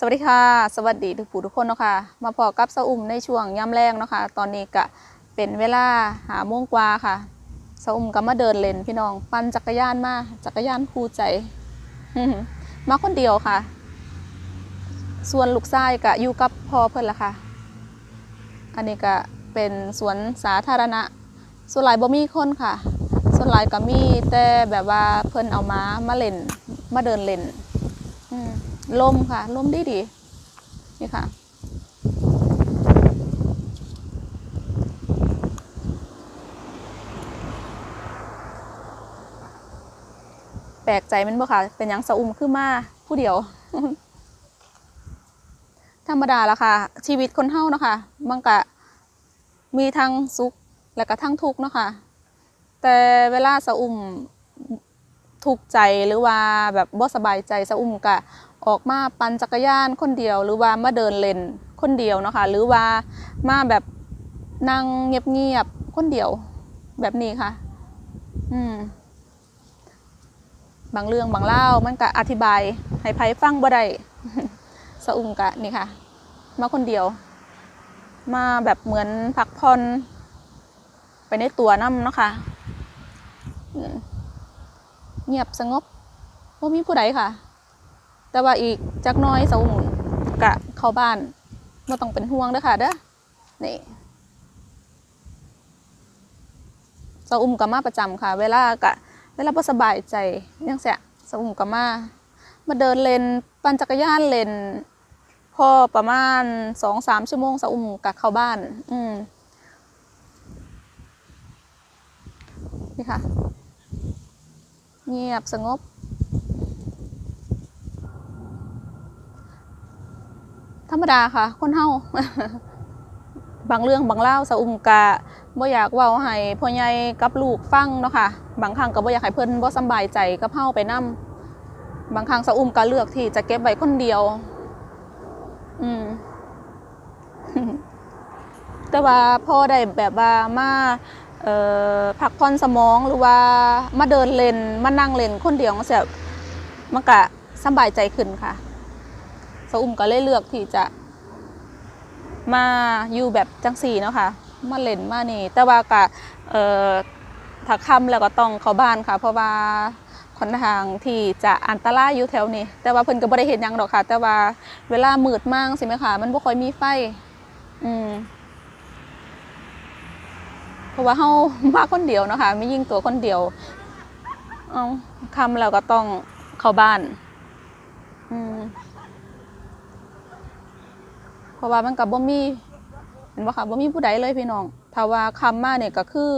สวัสดีค่ะ สวัสดีทุกผู้ทุกคนเนาะค่ะมาพอกับสะอุ่มในช่วงย่ำแรงเนาะค่ะตอนนี้ก็เป็นเวลาหาโมงกว่าค่ะสะอุ่มก็มาเดินเล่นพี่น้องปั่นจักรยานมาจักรยานคู่ใจ มาคนเดียวค่ะ ส่วนลูกชายก็อยู่กับพ่อเพิ่อนละค่ะ อันนี้ก็เป็นสวนสาธารณะส่วนหลายบ่มีคนค่ะ ส่วนหลายก็มีแต่แบบว่าเพิ่อนเอามามาเล่นมาเดินเล่นอืม ลมค่ะ ลมดีดีนี่ค่ะ แปลกใจมันบ่ค่ะ เป็นยังสะอุ่มขึ้นมาผู้เดียว ธรรมดาละค่ะ ชีวิตคนเฮาเนาะค่ะมันก็มีทั้งสุขและก็ทั้งทุกข์เนาะค่ะ แต่เวลาสะอุ่มทุกข์ใจหรือว่าแบบบ่สบายใจสะอุ่มก็ ออกมาปั่นจักรยานคนเดียว หรือว่ามาเดินเล่นคนเดียวเนาะค่ะหรือว่ามาแบบนั่งเงียบๆคนเดียว แบบนี้ค่ะ อืม บางเรื่องบางเล่ามันก็อธิบายให้ไผฟังบ่ได้สะอุ่มกะนี่ค่ะ มาคนเดียว มาแบบเหมือนพักผ่อนไปในตัวน้ำเนาะค่ะเงียบสงบว่ามีผู้ใดค่ะ แต่ว่าอีกจักน้อยสะอุ่มกะเข้าบ้านไม่ต้องเป็นห่วงเด้อค่ะเด้อนี่สะอุ่มกับมาประจำค่ะ เวลากะเวลาบ่สบายใจยังเสียสะอุ่มกับมามาเดินเล่นปั่นจักรยานเล่นพอประมาณสองสามชั่วโมงสะอุ่มกับเข้าบ้าน อืมนี่ค่ะ เงียบสงบ ธรรมดาค่ะ คนเฮาบางเรื่องบางเล่าสะอุ่มกะบ่อยากเว้าให้พ่อใหญ่กับลูกฟังเนาะค่ะ บางครั้งก็บ่อยากให้เพิ่นบ่สบายใจกับเฮาไปนํบางครั้งสะอุ่มก็เลือกที่จะเก็บไว้คนเดียว อืมแต่ว่าพ่อได้แบบว่ามาเอ่อพักผ่อนสมองหรือว่ามาเดินเล่นมานั่งเล่นคนเดียวจั่งซี้มันก็สบายใจขึ้นค่ะ สะอุ่มก็เลยเลือกที่จะมาอยู่แบบจังสีเนาะค่ะมาเล่นมานี่แต่ว่าก็เอ่อถ้าค่ำแล้วก็ต้องเข้าบ้านค่ะ เพราะว่าค่อนข้างที่จะอันตรายอยู่แถวนี้ แต่ว่าเพิ่นก็บ่ได้เห็นยังดอกค่ะ แต่ว่าเวลามืดมากสิไหมคะมันบ่ค่อยมีไฟ อืมเพราะว่าเฮามาคนเดียวเนาะค่ะไม่ยิ่งตัวคนเดียวเอาคำแล้วก็ต้องเข้าบ้าน อืม เพราะว่ามันกับบ่มีเห็นบ่ค่ะบ่มีผู้ใดเลยพี่น้องถ้าว่าคำมาเนี่ยก็คือ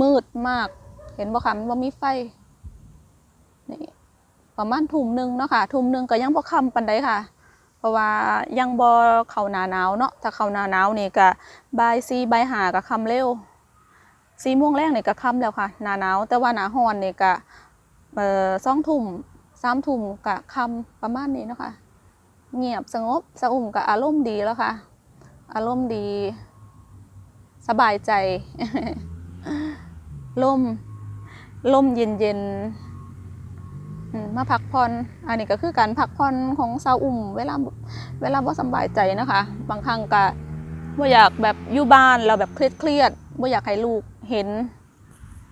มืดมาก เห็นบ่ค่ะมันบ่มีไฟนี่ประมาณทุ่มหนึ่งเนาะค่ะทุ่มหนึ่งก็ยังบ่ค่ำปานใดค่ะ เพราะว่ายังบ่เข้าหนาหนาวเนาะถ้าเข้าหนาหนาวนี่ก็บ่าย4บ่าย5ก็ค่ำเร็ว4โมงแรกเนี่ยก็ค่ำแล้วค่ะหนาหนาวแต่ว่าหนาร้อนเนี่ยก็เอ่อ2ทุ่ม3ทุ่มก็ค่ำประมาณนี้เนาะค่ะ เงียบสงบสะอุ่มกับอารมณ์ดีแล้วค่ะ อารมณ์ดี สบายใจล่มล่มเย็นเย็นๆมาพักผ่อนอันนี้ก็คือการพักผ่อนของสาวอุ่ม เวลาเวลาบ่สบายใจนะคะ บางครั้งก็บ่อยากแบบอยู่บ้านเราแบบเครียดๆบ่อยากให้ลูกเห็น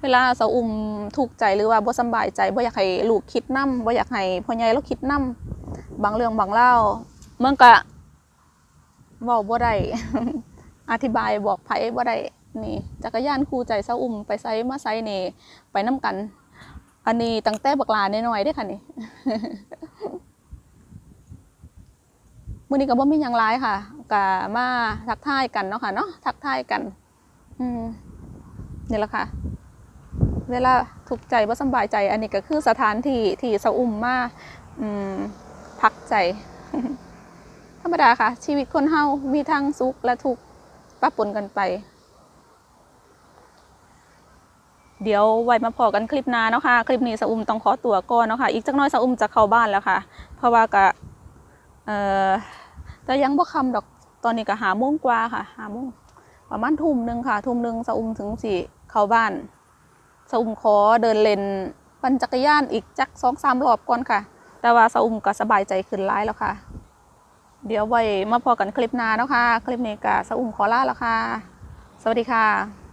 เวลาสาวอุ่มทุกข์ใจหรือว่าบ่สบายใจบ่อยากให้ลูกคิดนำบ่อยากให้พ่อใหญ่เราคิดนำ บางเรื่องบางเล่าวมันก็เว้าบ่ได้ อธิบายบอกไผบ่ได้นี่จักรยานคู่ใจเซาอุ่มไปไซมาไซนี่ไปน้ำกัน อันนี้ตั้งแต่บักลาน้อยๆเด้ค่ะนี่มื้อนี้ก็บ่มีหยังหลายค่ะก็มาทักทายกันเนาะค่ะเนาะทักทายกัน อืมนี่แหละค่ะ เวลาทุกใจบ่าสบายใจ อันนี้ก็คือสถานที่ที่เซาอุ่มมาอืม พักใจ ธรรมดาค่ะ ชีวิตคนเฮามีทั้งสุขและทุกข์ปะปนกันไป เดี๋ยวไว้มาพอกันคลิปหน้าเนาะค่ะ คลิปนี้สะอุ่มต้องขอตัวก่อนเนาะค่ะ อีกจักน้อยสะอุ่มจะเข้าบ้านแล้วค่ะ เพราะว่าก็เอ่อแต่ยังบ่คำดอกตอนนี้ก็หาโมงกว่าค่ะหาโมงประมาณทุ่มหนึ่งค่ะ ทุ่มหนึ่งสะอุ่มถึงสี่เข้าบ้านสะอุ่มขอเดินเล่นปั่นจักรยานอีกจักสองสามรอบก่อนค่ะ แต่ว่าสะอุ่มก็สบายใจขึ้นร้ายแล้วค่ะ เดี๋ยวไว้มาพอกันคลิปหน้าเนาะค่ะ คลิปนี้กะสะอุ่มขอลาแล้วค่ะ สวัสดีค่ะ